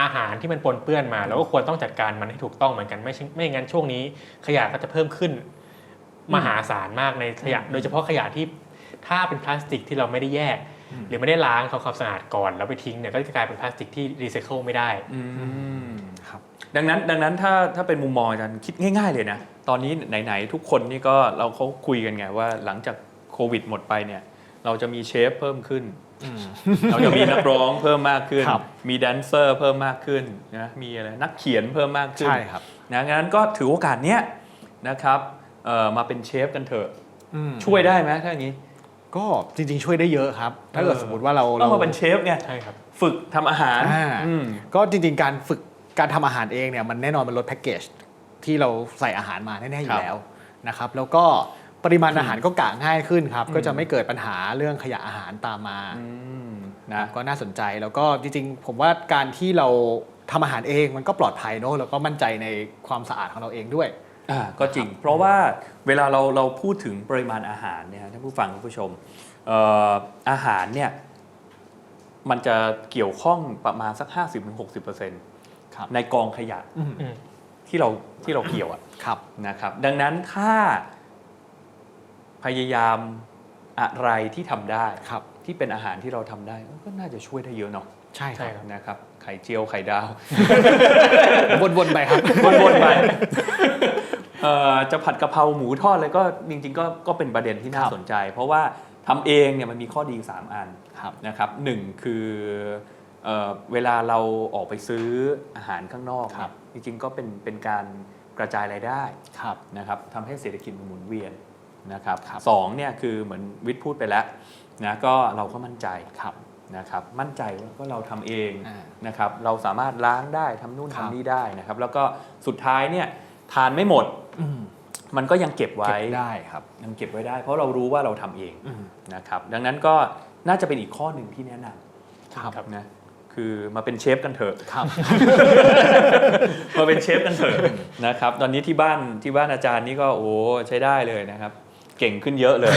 Speaker 2: อาหารที่มันปนเปื้อนมาเราก็ควรต้องจัดการมันให้ถูกต้องเหมือนกันไม่ใช่ไม่งั้นช่วงนี้ขยะก็จะเพิ่มขึ้น มหาศาลมากในขยะ โดยเฉพาะขยะที่ถ้าเป็นพลาสติกที่เราไม่ได้แยก หรือไม่ได้ล้างทำความสะอาดก่อนแล้วไปทิ้งเนี่ยก็จะกลายเป็นพลาสติกที่รีไซเคิลไม่ได้
Speaker 1: อืม
Speaker 3: ครับ
Speaker 1: ดังนั้นดังนั้นถ้าถ้าเป็นมุมมองอาจารย์คิดง่าย ๆเลยนะ ตอนนี้ไหนๆทุกคนนี่ก็เราเขาคุยกันไงว่าหลังจากโควิดหมดไปเนี่ย เราจะมีเชฟเพิ่มขึ้น เราจะมีนักร้องเพิ่มมากขึ้น
Speaker 3: ครับ
Speaker 1: มีแดนเซอร์เพิ่มมากขึ้นนะมีอะไรนักเขียนเพิ่มมากขึ้น
Speaker 3: ใช่ครับ
Speaker 1: นะงั้นก็ถือโอกาสเนี้ยนะครับ เอ่อมาเป็นเชฟกันเถอะ
Speaker 3: อืม
Speaker 1: ช่วยได้ไหมถ้าอย่างนี้
Speaker 3: ก็จริง ๆ ช่วยได้เยอะครับ ถ้าเกิด
Speaker 1: เออ
Speaker 3: สมมติว่าเรา
Speaker 1: ต้องมาเป็นเชฟไง
Speaker 2: ใช่ครับ
Speaker 1: ฝึกทำอาหาร
Speaker 3: อ่า
Speaker 1: อืม
Speaker 3: ก็จริง ๆ การฝึกการทำอาหารเองเนี่ยมันแน่นอนมันลดแพ็กเกจที่เราใส่อาหารมาแน่ๆอ
Speaker 1: ครั
Speaker 3: ยู่
Speaker 1: บ
Speaker 3: แล้วนะครับ แล้วก็ปริมาณอาหารก็กะง่ายขึ้นครับ
Speaker 1: อืม
Speaker 3: ก็จะไม่เกิดปัญหาเรื่องขยะอาหารตามมา
Speaker 1: อืม
Speaker 3: นะ
Speaker 1: นะ
Speaker 3: ก็น่าสนใจแล้วก็จริง ๆ ผมว่าการที่เราทำอาหารเองมันก็ปลอดภัยเนอะแล้วก็มั่นใจในความสะอาดของเราเองด้วย
Speaker 1: อ่า ก็จริง เพราะว่าเวลาเราเราพูดถึงปริมาณอาหารเนี่ยท่านผู้ฟังท่านผู้ชมเอ่ออาหารเนี่ยมันจะเกี่ยวข้องประมาณสัก 50-60%
Speaker 3: ครับ
Speaker 1: ในกองขยะ
Speaker 3: อืม
Speaker 2: อืม
Speaker 1: ที่เราที่เราเกี่ยวอะ
Speaker 3: ครับ
Speaker 1: นะครับ ดังนั้นถ้าพยายามอะไรที่ทำได้
Speaker 3: ครับ
Speaker 1: ที่เป็นอาหารที่เราทำได้ก็น่าจะช่วยได้เยอะเนาะ
Speaker 3: ใช่ค
Speaker 2: ใช่
Speaker 3: รับ
Speaker 2: ครับ
Speaker 1: นะครับ ไข่เจียวไข่ดาว
Speaker 3: วนๆไปครับ
Speaker 1: วนๆไป เอ่อจะผัดกะเพราหมูทอดเลยก็จริงๆก็ก็เป็นประเด็นที่น่า
Speaker 3: ครับ
Speaker 1: สนใจ เพราะว่าทำเองเนี่ยมันมีข้อดี 3 อัน
Speaker 3: ครับ
Speaker 1: นะครับหนึ่งคือเอ่อเวลาเราออกไปซื้ออาหารข้างนอก
Speaker 3: ครับ
Speaker 1: จริงๆก็เป็นเป็นการกระจายรายได้
Speaker 3: ครับ
Speaker 1: นะครับทำให้เศรษฐกิจมันหมุนเวียนนะครับ
Speaker 3: ครับ
Speaker 1: สองเนี่ยคือเหมือนวิทย์พูดไปแล้วนะก็เราก็มั่นใจ
Speaker 3: ครับ
Speaker 1: นะครับมั่นใจว่าก็เราทำเอง
Speaker 3: อ่า
Speaker 1: นะครับเราสามารถล้างได้ทำนู่น
Speaker 3: ครับ
Speaker 1: ทำนี่ได้นะครับแล้วก็สุดท้ายเนี่ยทานไม่หมด
Speaker 3: อื ม
Speaker 1: มันก็ยังเก็บไว้
Speaker 3: เก็บได้ครับ
Speaker 1: ยังเก็บไว้ได้ เพราะเรารู้ว่าเราทำเอง
Speaker 3: อืม
Speaker 1: นะครับ ดังนั้นก็น่าจะเป็นอีกข้อหนึ่งที่แนะน
Speaker 3: ครับำ
Speaker 1: นะคือมาเป็นเชฟกันเถอะ
Speaker 3: ครับ
Speaker 1: มาเป็นเชฟกันเถอะนะครับ ตอนนี้ที่บ้านที่บ้านอาจารย์นี่ก็โอ้ใช้ได้เลยนะครับ เก่งขึ้นเยอะเลย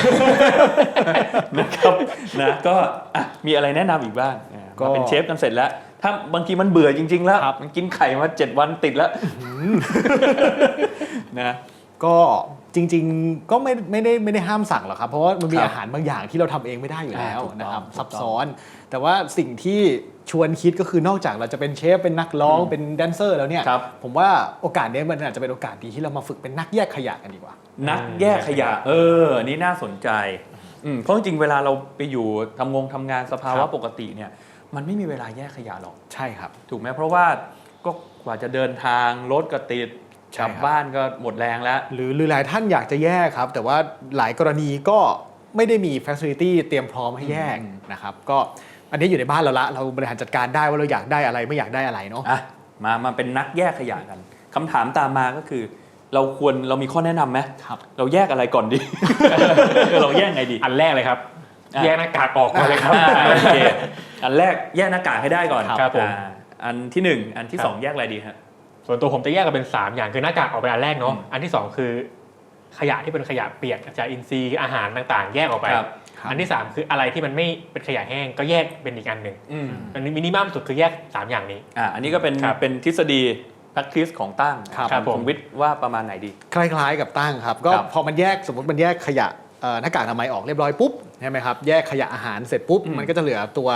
Speaker 1: นะครับนะก็อะมีอะไรแนะนำอีกบ้างอะ
Speaker 3: ก็
Speaker 1: มาเป็นเชฟกันเสร็จแล้ว ถ้าบางทีมันเบื่อจริง ๆ แล้ว
Speaker 3: ครับ
Speaker 1: มันกินไข่มาเจ็ดวันติดแล้วนะ
Speaker 3: ก็จริง ๆ ก็ไม่ไม่ได้ไม่ได้ห้ามสั่งหรอกครับ เพราะว่ามันมี
Speaker 1: ครับ
Speaker 3: อาหารบางอย่างที่เราทำเองไม่ได้อยู่แล้ว
Speaker 1: อ่าถูกต้อง
Speaker 3: นะครับ
Speaker 1: ถูกต้อง
Speaker 3: ซับซ้อน แต่ว่าสิ่งที่ชวนคิดก็คือนอกจากเราจะเป็นเชฟเป็นนักร้อง
Speaker 1: อืม
Speaker 3: เป็นแดนเซอร์แล้วเนี่ย
Speaker 1: ครับ
Speaker 3: ผมว่าโอกาสเนี้ยมันอาจจะเป็นโอกาสดีที่เรามาฝึกเป็นนักแยกขยะกันดีกว่า
Speaker 1: นักแยกขยะ เออนี่น่าสนใจอืมเพราะจริงๆเวลาเราไปอยู่ทำงงทำงานสภาวะ
Speaker 3: ครับ
Speaker 1: ปกติเนี่ย มันไม่มีเวลาแยกขยะหรอก
Speaker 3: ใช่ครับ
Speaker 1: ถูกไหมเพราะว่าก็กว่าจะเดินทางรถก็ติด
Speaker 3: ใช่
Speaker 1: กลับ
Speaker 3: ครับ
Speaker 1: บ้านก็หมดแรงแล้ว
Speaker 3: หรือหรือหลายท่านอยากจะแยกครับ แต่ว่าหลายกรณีก็ไม่ได้มีฟ a ซิลิตี้เตรียมพร้อมให้แยก
Speaker 1: อืม
Speaker 3: นะครับ ก็อันนี้อยู่ในบ้านเราละ เราบริหารจัดการได้ว่าเราอยากได้อะไรไม่อยากได้อะไรเนาะ
Speaker 1: อะมามาเป็นนักแยกขยะกันคำถามตามมาก็คือ เราควรเรามีข้อแนะนำไหม
Speaker 3: ครับ
Speaker 1: เราแยกอะไรก่อนดี เราแยกไงดี
Speaker 2: อันแรกเลยครับ
Speaker 1: อะ
Speaker 2: แยกหน้ากากออกมาเลยครับ
Speaker 1: อ่าโอเคอันแรกแยกหน้ากากให้ได้ก่อน
Speaker 2: ครับผม
Speaker 1: อ่าอันที่หนึ่งอันที่
Speaker 2: ครับ
Speaker 1: สองแยกอะไรดีฮะ
Speaker 2: ส่วนตัวผมจะแยกกันเป็น 3 อย่างคือหน้ากากออกเป็นอันแรกเนาะ
Speaker 1: อืม
Speaker 2: อันที่ 2 คือขยะที่เป็นขยะเปียกขยะอินทรีย์อาหารต่างๆ แยกออกไป
Speaker 1: ครับ
Speaker 3: ครับ
Speaker 2: อันที่ 3 คืออะไรที่มันไม่เป็นขยะแห้งก็แยกเป็นอีกอันหนึ่ง
Speaker 1: อืม
Speaker 2: อันนี้มินิมัมสุดคือแยก 3 อย่างนี้
Speaker 1: อ่าอันนี้ก็เป็น
Speaker 2: ครับ
Speaker 1: เป็นทฤษฎี practice ของตั้ง
Speaker 3: ครับ
Speaker 2: ครับผม
Speaker 1: ณวิทย์ว่าประมาณไหนดี
Speaker 3: คล้ายๆกับตั้งครับ ก็
Speaker 1: ครับ
Speaker 3: พอมันแยกสมมติมันแยกขยะเอ่อหน้ากากอนามัยออกเรียบร้อยปุ๊บ ใช่ไหมครับแยกขยะอาหารเสร็จปุ๊บ
Speaker 1: อืม
Speaker 3: มันก็จะเหลือตัว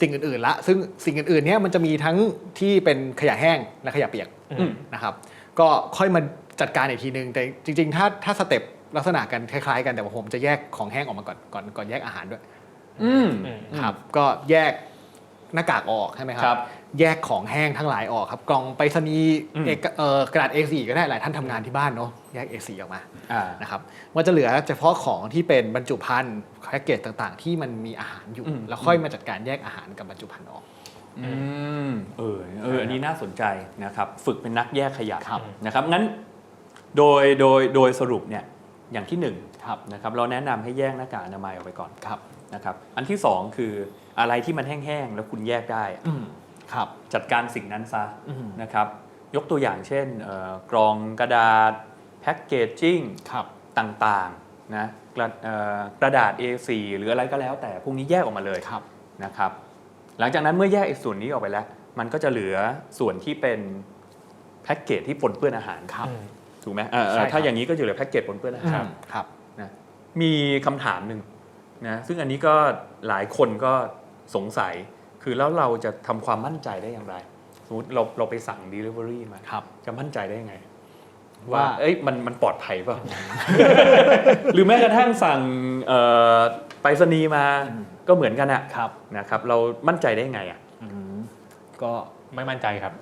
Speaker 3: สิ่งอื่นๆละซึ่งสิ่งอื่นๆเนี้ยมันจะมีทั้งที่เป็นขยะแห้งและขยะเปียก
Speaker 2: อืม
Speaker 3: นะครับ ก็ค่อยมาจัดการอีกทีนึงแต่จริง ๆ ถ้าถ้าสเต็ปลักษณะกันคล้ายๆ กันแต่ว่าผมจะแยกของแห้งออกมาก่อนก่อนก่อนแยกอาหารด้วย
Speaker 1: อืม
Speaker 2: อืม
Speaker 3: ครับ ก็แยกหน้ากากออกใช่ไหมค
Speaker 1: ครั
Speaker 3: รับ แยกของแห้งทั้งหลายออกครับ กล่องไปรษณีย์
Speaker 1: อืม
Speaker 3: เอกเอ่อกระดาษ A4 ก็ได้หลายท่านทำงานที่บ้านเนาะแยก A4 ออกมา
Speaker 1: อ่า
Speaker 3: นะครับมันจะเหลือเฉพาะของที่เป็นบรรจุภัณฑ์แพ็กเกจต่างๆ ที่มันมีอาหารอยู่
Speaker 1: อืม
Speaker 3: แล้วค่อยมาจัดการแยกอาหารกับบรรจุภัณฑ์ออก
Speaker 1: อืมเออเอออันนี้น่าสนใจนะครับ ฝึกเป็นนักแยกขยะ
Speaker 3: ครับ
Speaker 1: นะครับงั้นโดยโดยโดยสรุปเนี่ยอย่างที่หนึ่ง
Speaker 3: ครับ
Speaker 1: นะครับเราแนะนำให้แยกหน้ากากอนามัยออกไปก่อน
Speaker 3: ครับ
Speaker 1: นะครับ อันที่สองคืออะไรที่มันแห้งๆแล้วคุณแยกได้อะ
Speaker 3: อืมครับ
Speaker 1: จัดการสิ่งนั้นซะ
Speaker 3: อืม
Speaker 1: นะครับยกตัวอย่างเช่นเอ่อกรองกระดาษแพ็กเกจจิ้ง
Speaker 3: ครับ
Speaker 1: ต่างๆนะกระเอ่อกระดาษ A4 หรืออะไรก็แล้วแต่พวกนี้แยกออกมาเลย
Speaker 3: ครับ
Speaker 1: นะครับหลังจากนั้นเมื่อแยกไอ้ส่วนนี้ออกไปแล้ว มันก็จะเหลือส่วนที่เป็นแพ็กเกจที่ปนเปื้อนอาหาร
Speaker 3: ครับ
Speaker 2: อืม
Speaker 1: ถูกไหมเอ่อเอ่อ
Speaker 3: ใช่ครับ
Speaker 1: ถ้าอย่างนี้ก็จะเหลือแพ็กเกจปนเปื้อนอาหาร
Speaker 3: ครับ
Speaker 1: นะมีคำถามหนึ่งนะซึ่งอันนี้ก็หลายคนก็สงสัย คือแล้วเราจะทำความมั่นใจได้อย่างไร สมมติเราเราไปสั่ง Delivery มา
Speaker 3: ครับ
Speaker 1: จะมั่นใจได้ยังไง
Speaker 3: ว่า
Speaker 1: ว่าเอ้ยมันมันปลอดภัยเปล่าหรือแม้กระทั่งสั่งเอ่อไปรษณีย์มาก็เหมือนกันอะ
Speaker 3: ครับ
Speaker 1: นะครับ เรามั่นใจได้ยังไงอะ
Speaker 3: อืมก็
Speaker 2: ไม่มั่นใจครับ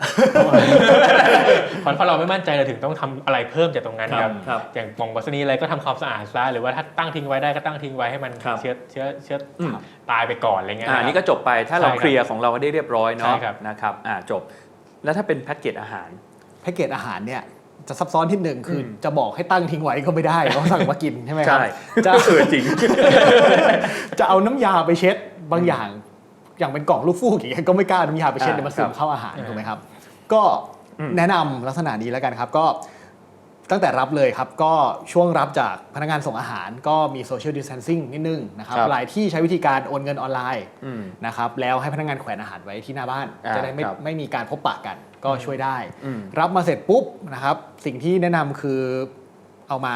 Speaker 2: เพราะเพราะเราไม่มั่นใจเราถึงต้องทำอะไรเพิ่มจากตรงนั้นครับ
Speaker 1: ครับ
Speaker 2: อย่างกล่องบัสนีอะไรก็ทำความสะอาดซะหรือว่าถ้าตั้งทิ้งไว้ได้ก็ตั้งทิ้งไว้ให้มัน
Speaker 1: ครับ
Speaker 2: เชื้อเชื้อเชื้อ
Speaker 1: อืม
Speaker 2: ตายไปก่อนอะไรเงี้ย
Speaker 1: อ่า
Speaker 2: นะครับ
Speaker 1: นี่ก็จบไปถ้าเรา
Speaker 2: ใช่ครับ
Speaker 1: เคลียร์ของเราได้เรียบร้อย
Speaker 2: ใช่
Speaker 1: เนาะ
Speaker 2: ครับ
Speaker 1: นะครับอ่าจบ แล้วถ้าเป็นแพ็กเกจอาหาร
Speaker 3: แพ็กเกจอาหารเนี่ยจะซับซ้อนที่หนึ่งคืออ
Speaker 1: ม
Speaker 3: จะบอกให้ตั้งทิ้งไว้ก็ไม่ได้เพราะสั่งมากินใช่ไหมครับ
Speaker 1: ใช่
Speaker 3: จะ
Speaker 1: เออจริง
Speaker 3: จะเอาน้ำยาไปเช็ดบางอย่าง อย่างเป็นกล่องลูกฟูกอย่างเงี้ยก็ไม่กล้าเอาน้ำยาไปเช็ด
Speaker 1: อ่า
Speaker 3: เดี๋ยวมันซึ
Speaker 1: ครั
Speaker 3: ม
Speaker 1: บ
Speaker 3: เข้าอาหาร
Speaker 2: อ่า
Speaker 3: ถูกไหมครับ ก็
Speaker 1: อืม
Speaker 3: แนะนำลักษณะนี้แล้วกันครับก็ตั้งแต่รับเลยครับก็ช่วงรับจากพนักงานส่งอาหาร ก็มีโซเชียลดิส a ทนซิ่งนิดนึงนะครับ
Speaker 1: ครับ
Speaker 3: หลายที่ใช้วิธีการโอนเงินออนไลน์
Speaker 1: อืม
Speaker 3: นะครับแล้วให้พนักงานแขวนอาหารไว้ที่หน้าบ้าน
Speaker 1: อ่า
Speaker 3: จะได้ไม่
Speaker 1: ครับ
Speaker 3: ไม่มีการพบปะกันก็ช่วยได้
Speaker 1: อืม
Speaker 3: รับมาเสร็จปุ๊บนะครับสิ่งที่แนะนำคือเอามา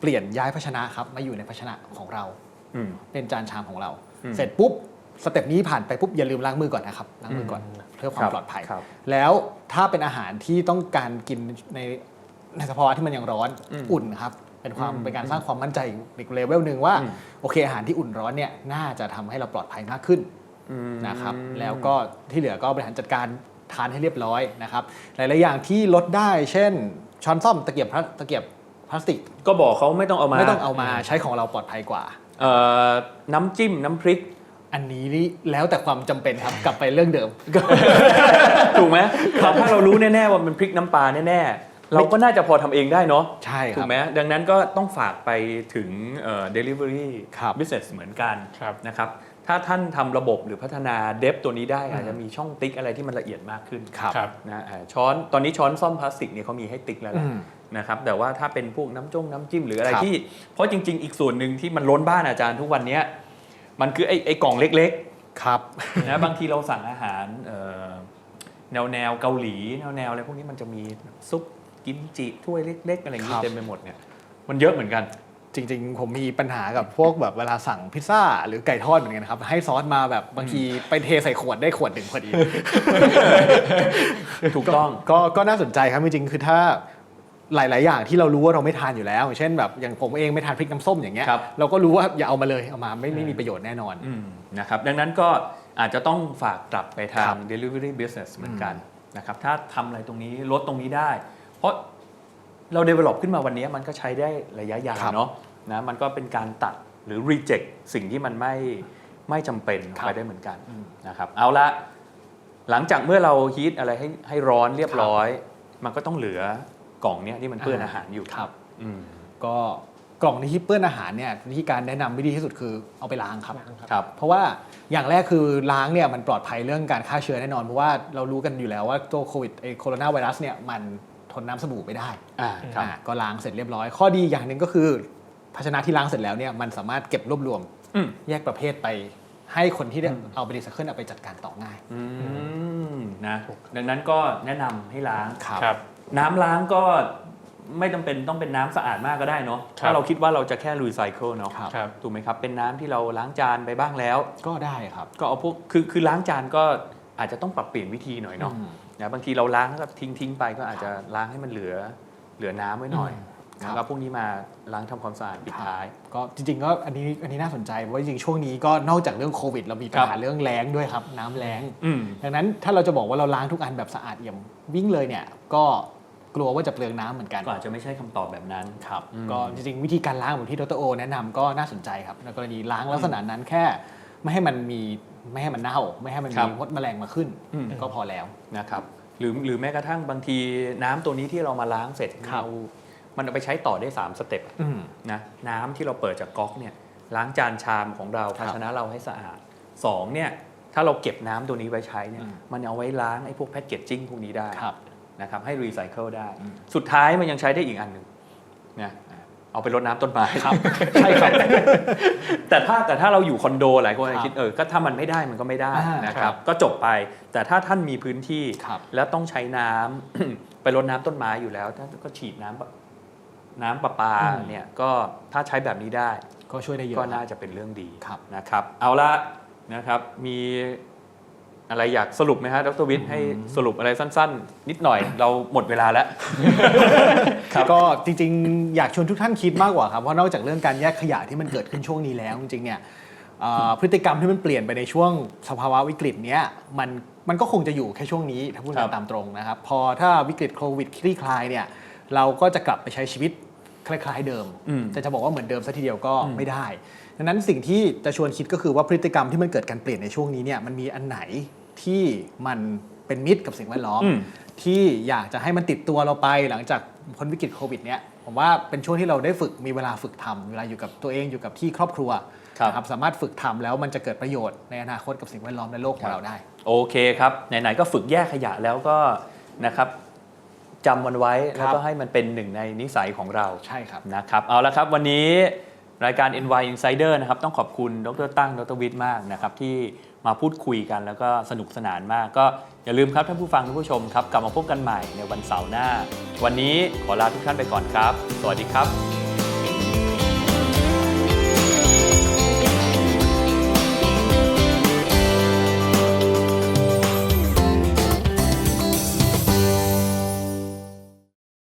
Speaker 3: เปลี่ยนย้ายภาชนะครับมาอยู่ในภาชนะของเรา
Speaker 1: อืม
Speaker 3: เป็นจานชามของเรา
Speaker 1: อืม
Speaker 3: เสร็จปุ๊บ สเต็ปนี้ผ่านไปปุ๊บอย่าลืมล้างมือก่อนนะครับล้างมือก่อนเพื่อความปลอดภัย
Speaker 1: ครับ
Speaker 3: แล้วถ้าเป็นอาหารที่ต้องการกินในในสภาวะที่มันยังร้อน
Speaker 1: อืม
Speaker 3: อุ่นครับเป็นความ
Speaker 1: อืม
Speaker 3: เป็นการสร้างความมั่นใจอีกเลเวลหนึ่งว่า
Speaker 1: อืม
Speaker 3: โอเคอาหารที่อุ่นร้อนเนี่ยน่าจะทำให้เราปลอดภัยมากขึ้น
Speaker 1: อืม
Speaker 3: นะครับแล้วก็ที่เหลือก็บริหารจัดการทานให้เรียบร้อยนะครับหลาย ๆ อย่างที่ลดได้ เช่น ช้อนซ่อมตะเกียบพลาตะเกียบพลาสติก
Speaker 1: ก็บอกเขาไม่ต้องเอามา
Speaker 3: ไม่ต้องเอามาใช้ของเราปลอดภัยกว่า
Speaker 1: เอ่อน้ำจิ้มน้ำพริก
Speaker 3: อันนี้นี่แล้วแต่ความจำเป็นครับกลับไปเรื่องเดิม
Speaker 1: ถูกไหมครับถ้าเรารู้แน่ๆว่ามันพริกน้ำปลาแน่ๆ เราก็น่าจะพอทำเองได้เนาะ
Speaker 3: ใช่ค
Speaker 1: ถู
Speaker 3: รั
Speaker 1: ก
Speaker 3: บ
Speaker 1: ไหมดังนั้นก็ต้องฝากไปถึงเอ่อ delivery
Speaker 3: ครับ
Speaker 1: business เหมือนกัน
Speaker 2: ครับ
Speaker 1: นะครับ ถ้าท่านทำระบบหรือพัฒนาเดฟตัวนี้ได้อาจจะมีช่องติ๊กอะไรที่มันละเอียดมากขึ้น
Speaker 3: ครับ
Speaker 2: ครับ
Speaker 1: นะอ่าช้อนตอนนี้ช้อนซ่อมพลาสติกเนี่ยเขามีให้ติ๊กแล้วแหละ
Speaker 3: อืม
Speaker 1: นะครับแต่ว่าถ้าเป็นพวกน้ำจ้งน้ำจิ้มหรืออะไร
Speaker 3: ครับ
Speaker 1: ที่ เพราะจริง ๆ อีกส่วนหนึ่งที่มันล้นบ้านอาจารย์ทุกวันเนี้ย มันคือไอ้ไอ้กล่องเล็ก
Speaker 3: ครับ
Speaker 1: ๆนะบางทีเราสั่งอาหารเอ่อแนวแนวเกาหลีแนวแนวอะไรพวกนี้มันจะมีซุปกิมจิถ้วยเล็ก ๆ อะไรอย่าง
Speaker 3: ค
Speaker 1: นี้
Speaker 3: รับ
Speaker 1: เต็มไปหมดเนี่ยมันเยอะเหมือนกัน
Speaker 3: จริงๆ ผมมีปัญหากับพวกแบบเวลาสั่งพิซซ่า หรือไก่ทอดเหมือนกันครับ ให้ซอสมาแบบบางทีไปเทใส่ขวดได้ขวดหนึ่งพอดี
Speaker 1: ถูกต้อง
Speaker 3: ก็ก็น่าสนใจครับจริงๆคือถ้า หลาย ๆ อย่างที่เรารู้ว่าเราไม่ทานอยู่แล้วอย่างเช่นแบบอย่างผมเองไม่ทานพริกน้ำส้มอย่างเงี้ย
Speaker 1: ครับ
Speaker 3: เราก็รู้ว่าอย่าเอามาเลยเอามาไม่ไม่มีประโยชน์แน่นอน
Speaker 1: อืมนะครับดังนั้นก็อาจจะต้องฝากกลับไปทา
Speaker 3: ครั
Speaker 1: ง
Speaker 3: บ
Speaker 1: delivery business เหมือนกันนะครับถ้าทำอะไรตรงนี้ลดตรงนี้ได้ เพราะเรา develop ขึ้นมาวันนี้มันก็ใช้ได้ระยะยาว
Speaker 3: ครับ
Speaker 1: เนาะนะมันก็เป็นการตัดหรือ reject สิ่งที่มันไม่ไม่จำเป็นออก
Speaker 3: ครั
Speaker 1: ไป
Speaker 3: บ
Speaker 1: ได้เหมือนกันนะครับเอาละหลังจากเมื่อเราฮีทอะไรให้ให้ร้อนเรียบร้อย มันก็ต้องเหลือ กล่องเนี้ยที่มันเปื้อนอาหารอยู่
Speaker 3: ครับ
Speaker 1: อืม
Speaker 3: ก็กล่องที่เปื้อนอาหารเนี่ยวิธีการแนะนำวิธีที่สุดคือเอาไปล้างครับ
Speaker 1: ครับ
Speaker 3: เพราะว่าอย่างแรกคือล้างเนี่ยมันปลอดภัยเรื่องการฆ่าเชื้อแน่นอนเพราะว่าเรารู้กันอยู่แล้วว่าตัวโควิดไอโคโรนาไวรัสเนี่ยมันทนน้ำสบู่ไม่ได้
Speaker 1: อ่าครับ
Speaker 3: อ่าก็ล้างเสร็จเรียบร้อย ข้อดีอย่างหนึ่งก็คือ ภาชนะที่ล้างเสร็จแล้วเนี่ยมันสามารถเก็บรวบรวม
Speaker 1: อืม
Speaker 3: แยกประเภทไป ให้คนที่ได้เอาไปรีไซเคิลเอาไปจัดการต่อง่าย
Speaker 1: อืมนะ ดังนั้นก็แนะนำให้ล้าง
Speaker 2: ครับ
Speaker 1: น้ำล้างก็ไม่จำเป็นต้องเป็นน้ำสะอาดมากก็ได้เนาะ
Speaker 2: ครับ
Speaker 1: ถ้าเราคิดว่าเราจะแค่รีไซเคิลเนาะ
Speaker 3: ครับ
Speaker 2: ครับ
Speaker 1: ถูกไหมครับ เป็นน้ำที่เราล้างจานไปบ้างแล้ว
Speaker 3: ก็ได้ครับ
Speaker 1: ก็เอาพวกคือคือล้างจานก็อาจจะต้องปรับเปลี่ยนวิธีหน่อยเนาะ
Speaker 3: อืม
Speaker 1: นะบางทีเราล้างแล้วก็ทิ้งทิ้งไปก็อาจจะล้างให้มันเหลือเหลือน้ำไว้หน่อย
Speaker 3: อืมครั
Speaker 1: นะ
Speaker 3: บ
Speaker 1: แล้วพวกนี้มาล้างทำความสะอาดปิดท้าย
Speaker 3: ก็จริงๆก็อันนี้อันนี้น่าสนใจเพราะว่าจริงๆช่วงนี้ก็นอกจากเรื่องโควิด เรามีปัญ
Speaker 1: ครั
Speaker 3: หา
Speaker 1: บ
Speaker 3: เรื่องแล้งด้วยครับ น้ำแล้ง
Speaker 1: อืม
Speaker 3: ดังนั้นถ้าเราจะบอกว่าเราล้างทุกอันแบบสะอาดเอี่ยมวิ่งเลยเนี่ยก็ กลัวว่าจะเปลืองน้ำเหมือนกัน
Speaker 1: ก็อาจจะไม่ใช่คำตอบแบบนั้น
Speaker 3: ครับ
Speaker 1: อืม
Speaker 3: ก็จริงๆวิธีการล้างแบบที่ดรโอ แนะนำก็น่าสนใจครับในกรณีล้างลักษณะนั้นแค่ ไม่ให้มันมีไม่ให้มันเน่า ไม่ให้มัน
Speaker 1: ครั
Speaker 3: มี
Speaker 1: บ
Speaker 3: มดแมลงมาขึ้น
Speaker 1: อืม
Speaker 3: ก็พอแล้ว
Speaker 1: นะครับหรือหรือแม้กระทั่งบางทีน้ำตัวนี้ที่เรามาล้างเสร็จ
Speaker 3: ครับ
Speaker 1: เรามันเอาไปใช้ต่อได้ 3 สเต็ปอะ
Speaker 3: อืม
Speaker 1: นะน้ำที่เราเปิดจากก๊อกเนี่ยล้างจานชามของเรา
Speaker 3: ครั
Speaker 1: ภา
Speaker 3: บ
Speaker 1: ชนะเราให้สะอาดสองเนี่ยถ้าเราเก็บน้ำตัวนี้ไว้ใช้เนี่ย
Speaker 3: อืม
Speaker 1: มันเอาไว้ล้างไอ้พวกแพคเกจจิ้งพวกนี้ได้
Speaker 3: ครับ
Speaker 1: นะครับให้รีไซเคิลได้
Speaker 3: อืม
Speaker 1: สุดท้ายมันยังใช้ได้อีกอันหนึ่งนะเอาไปรดน้ำต้นไม้ครับ
Speaker 3: ใช่ครับ
Speaker 1: แต่ถ้าแต่ถ้าเราอยู่คอนโดหลายคนอาจ
Speaker 3: ครั
Speaker 1: จะ
Speaker 3: บ
Speaker 1: คิดเออก็ถ้ามันไม่ได้มันก็ไม่ได้
Speaker 3: อ่าน
Speaker 1: นะค
Speaker 2: ครั
Speaker 1: รับบก็จบไปแต่ถ้าท่านมีพื้นที่
Speaker 3: ครับ
Speaker 1: แล้วต้องใช้น้ำไปรดน้ำต้นไม้อยู่แล้วท่านก็ฉีดน้ำปะน้ำประปา
Speaker 3: อืม
Speaker 1: เนี่ยก็ถ้าใช้แบบนี้ได้
Speaker 3: ก็ช่วยได้เยอะ
Speaker 1: ก็น่าจะเป็นเรื่องดี
Speaker 3: ครับ
Speaker 1: นะครับ เอาละนะครับมี อะไรอยากสรุปไหมฮะดรวิทย์ให้สรุปอะไรสั้น ๆ นิดหน่อยเราหมดเวลาแล้วครับ
Speaker 3: ก็จริงๆ อยากชวนทุกท่านคิดมากกว่าครับเพราะนอกจากเรื่องการแยกขยะที่มันเกิดขึ้นช่วงนี้แล้วจริงๆเนี่ยเอ่อพฤติกรรมที่มันเปลี่ยนไปในช่วงสภาวะวิกฤตเนี้ยมันมันก็คงจะอยู่แค่ช่วงนี้ถ้าพูด
Speaker 1: ครั
Speaker 3: กัน
Speaker 1: บ
Speaker 3: ตามตรงนะครับ พอถ้าวิกฤตโควิดคลี่คลายเนี่ยเราก็จะกลับไปใช้ชีวิตคล้ายๆเดิม
Speaker 1: อืม
Speaker 3: แต่จะบอกว่าเหมือนเดิมซะทีเดียวก็
Speaker 1: อืม
Speaker 3: ไม่ได้ดังนั้นสิ่งที่จะชวนคิดก็คือว่าพฤติกรรมที่มันเกิดการเปลี่ยนในช่วงนี้เนี่ยมันมีอันไหน ที่มันเป็นมิตรกับสิ่งแวดล้อม
Speaker 1: อืม
Speaker 3: ที่อยากจะให้มันติดตัวเราไปหลังจากพ้นวิกฤตโควิดเนี่ยผมว่าเป็นช่วงที่เราได้ฝึกมีเวลาฝึกทำเวลาอยู่กับตัวเองอยู่กับที่ครอบครัว
Speaker 1: ครับ
Speaker 3: นะครับสามารถฝึกทำแล้วมันจะเกิดประโยชน์ในอนาคตกับสิ่งแวดล้อมในโลกของเราได้
Speaker 1: โอเคครับไหนๆก็ฝึกแยกขยะแล้วก็นะครับจำมันไว้
Speaker 3: ครับ
Speaker 1: แล้วก็ให้มันเป็นหนึ่งในนิสัยของเรา
Speaker 3: ใช่ครับ
Speaker 1: นะครับ เอาละครับวันนี้ รายการ NY Insider นะครับต้องขอบคุณดรตั้งดรวิทย์มากนะครับที่มาพูดคุยกันแล้วก็สนุกสนานมาก ก็อย่าลืมครับท่านผู้ฟังท่านผู้ชมครับกลับมาพบกันใหม่ในวันเสาร์หน้า วันนี้ขอลาทุกท่านไปก่อนครับ สวัสดีครับ